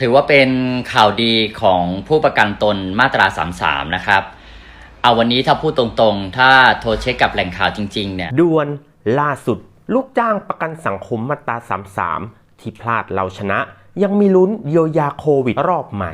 ถือว่าเป็นข่าวดีของผู้ประกันตนมาตรา 33 นะครับ เอาวันนี้ถ้าพูดตรงๆ ถ้าโทรเช็คกับแหล่งข่าวจริง ๆ เนี่ยด่วนล่าสุด ลูกจ้างประกันสังคมมาตรา 33 ที่พลาดเราชนะ ยังมีลุ้นเยียวยาโควิดรอบใหม่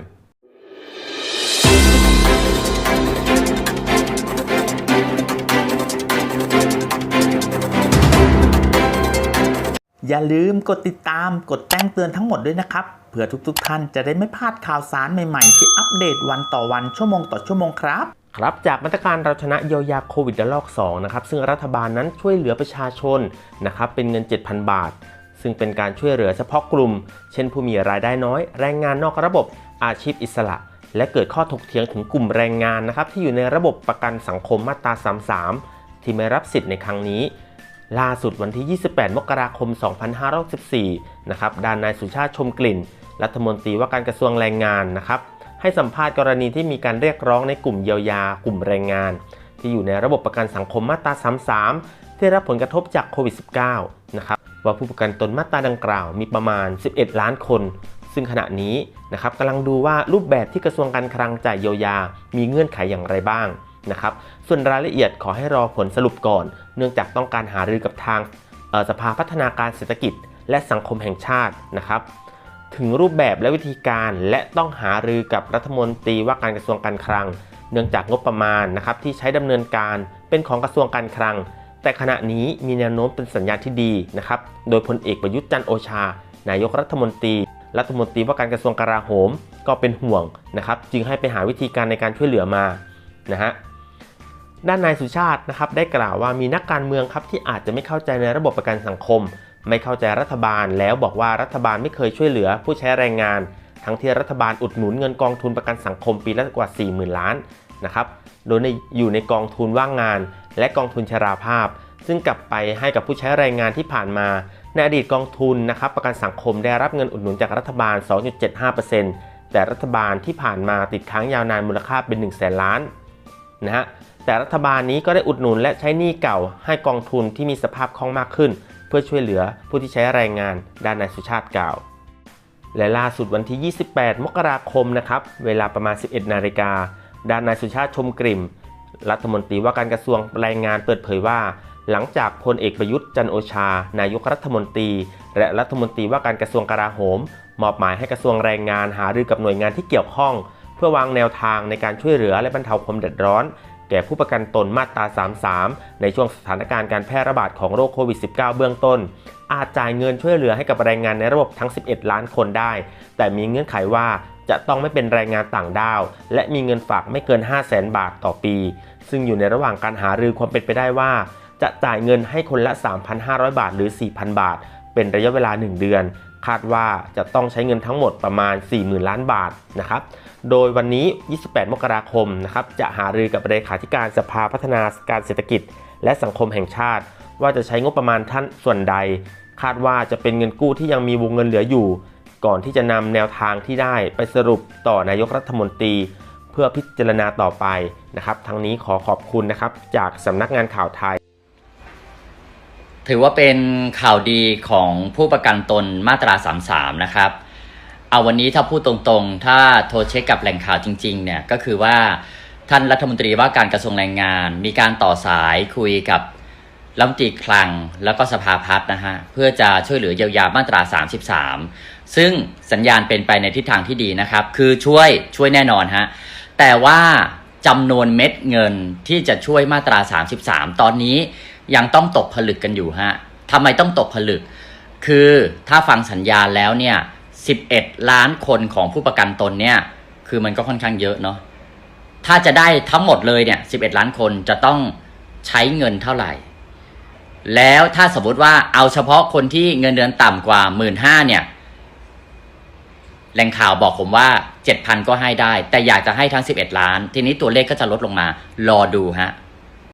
อย่าลืมกดติดตามกดแจ้งเตือนทั้งหมดด้วยนะครับ เพื่อทุกๆท่านจะได้ไม่พลาดข่าวสารใหม่ๆ ที่อัปเดตวันต่อวันชั่วโมงต่อชั่วโมงครับ ครับจากมาตรการเราชนะเยียวยาโควิดระลอก2นะครับซึ่งรัฐบาลนั้นช่วยเหลือประชาชนนะครับเป็นเงิน 7,000 บาท ซึ่งเป็นการช่วยเหลือเฉพาะกลุ่ม เช่นผู้มีรายได้น้อย แรงงานนอกระบบอาชีพอิสระ และเกิดข้อถกเถียงถึงกลุ่มแรงงานนะครับที่อยู่ในระบบประกันสังคมมาตรา 33 ที่ไม่รับสิทธิ์ในครั้งนี้ ล่าสุดวันที่ 28 มกราคม 2564นะครับด้านนายสุชาติชมกลิ่น รัฐมนตรีว่าการกระทรวงแรงงานนะครับให้สัมภาษณ์กรณีที่มีการเรียกร้องในกลุ่มเยียวยากลุ่มแรงงาน ที่อยู่ในระบบประกันสังคมมาตรา 33 ที่รับผลกระทบจากโควิด -19 นะครับว่าผู้ประกันตนมาตราดังกล่าวมีประมาณ 11 ล้านคน ซึ่งขณะนี้นะครับกำลังดูว่ารูปแบบที่กระทรวงการคลังจ่ายเยียวยา มีเงื่อนไขอย่างไรบ้าง นะครับ ส่วนรายละเอียดขอให้รอผลสรุปก่อน เนื่องจากต้องการหารือกับทางสภาพัฒนาการเศรษฐกิจ และสังคมแห่งชาตินะครับ ถึงรูปแบบและวิธีการและต้องหารือกับรัฐมนตรีว่าการกระทรวงการคลัง เนื่องจากงบประมาณนะครับที่ใช้ดำเนินการเป็นของกระทรวงการคลัง แต่ขณะนี้มีแนวโน้มเป็นสัญญาณที่ดีนะครับ โดยพลเอกประยุทธ์จันโอชา นายกรัฐมนตรี รัฐมนตรีว่าการกระทรวงกลาโหมก็เป็นห่วงนะครับ จึงให้ไปหาวิธีการในการช่วยเหลือมานะฮะ ด้านนายสุชาตินะครับได้กล่าวว่ามีนักการเมืองครับที่อาจจะไม่เข้าใจในระบบประกันสังคม ไม่เข้าใจรัฐบาล แล้วบอกว่ารัฐบาลไม่เคยช่วยเหลือผู้ใช้แรงงาน ทั้งที่รัฐบาลอุดหนุนเงินกองทุนประกันสังคมปีละกว่า 40,000 ล้านนะครับโดยในอยู่ในกองทุนว่างงาน และกองทุนชราภาพ ซึ่งกลับไปให้กับผู้ใช้แรงงานที่ผ่านมา ในอดีตกองทุนนะครับประกันสังคมได้รับเงินอุดหนุนจากรัฐบาล 2.75%แต่รัฐบาลที่ผ่านมาติดค้างยาวนานมูลค่าเป็น1 0 0 0 0แสนล้านนะฮะ แต่รัฐบาลนี้ก็ได้อุดหนุนและใช้หนี้เก่าให้กองทุนที่มีสภาพคล่องมากขึ้น เพื่อช่วยเหลือผู้ที่ใช้แรงงานด้านนายสุชาติกล่าว และล่าสุดวันที่ 28 มกราคมนะครับเวลาประมาณ 11 นาฬิกาด้านนายสุชาติชมกลิ่มรัฐมนตรีว่าการกระทรวงแรงงานเปิดเผยว่า หลังจากพลเอกประยุทธ์จันโอชา นายกรัฐมนตรี และรัฐมนตรีว่าการกระทรวงกลาโหม มอบหมายให้กระทรวงแรงงานหารือกับหน่วยงานที่เกี่ยวข้อง เพื่อวางแนวทางในการช่วยเหลือและบรรเทาความเดือดร้อน แก่ผู้ประกันตนมาตรา 33 ในช่วงสถานการณ์การแพร่ระบาดของโรคโควิด -19 เบื้องต้น อาจจ่ายเงินช่วยเหลือให้กับแรงงานในระบบทั้ง 11 ล้านคนได้ แต่มีเงื่อนไขว่าจะต้องไม่เป็นแรงงานต่างด้าว และมีเงินฝากไม่เกิน 5 0 0แสนบาทต่อปี ซึ่งอยู่ในระหว่างการหารือความเป็นไปได้ว่า จะจ่ายเงินให้คนละ 3,500 บาทหรือ 4,000 บาท เป็นระยะเวลา 1 เดือน คาดว่าจะต้องใช้เงินทั้งหมดประมาณ 40,000 ล้านบาทนะครับ โดยวันนี้ 28 มกราคมนะครับจะหารือกับเลขาธิการสภาพัฒนาการเศรษฐกิจ และสังคมแห่งชาติ ว่าจะใช้งบประมาณท่านส่วนใด คาดว่าจะเป็นเงินกู้ที่ยังมีวงเงินเหลืออยู่ ก่อนที่จะนำแนวทางที่ได้ไปสรุปต่อนายกรัฐมนตรี เพื่อพิจารณาต่อไปนะครับ ทั้งนี้ขอขอบคุณนะครับจากสำนักงานข่าวไทย ถือว่าเป็นข่าวดีของผู้ประกันตนมาตรา 33 นะครับ เอาวันนี้ถ้าพูดตรงๆ ถ้าโทรเช็คกับแหล่งข่าวจริงๆ เนี่ยก็คือว่าท่านรัฐมนตรีว่าการกระทรวงแรงงาน มีการต่อสายคุยกับรัฐมนตรีคลังแล้วก็สภาพัฒน์นะฮะเพื่อจะช่วยเหลือเยียวยามาตรา 33 ซึ่งสัญญาณเป็นไปในทิศทางที่ดีนะครับ คือช่วยช่วยแน่นอนฮะแต่ว่าจำนวนเม็ดเงินที่จะช่วยมาตรา 33 ตอนนี้ ยังต้องตกผลึกกันอยู่ฮะทำไมต้องตกผลึก คือถ้าฟังสัญญาแล้วเนี่ย11 ล้านคนของผู้ประกันตนเนี่ยคือมันก็ค่อนข้างเยอะเนาะถ้าจะได้ทั้งหมดเลยเนี่ย11 ล้านคนจะต้องใช้เงินเท่าไหร่ แล้วถ้าสมมติว่าเอาเฉพาะคนที่เงินเดือนต่ำกว่า 1 5ื่นเนี่ยแหล่งข่าวบอกผมว่า 7,000 ก็ให้ได้ แต่อยากจะให้ทั้ง 11 ล้าน ทีนี้ตัวเลขก็จะลดลงมา รอดูฮะ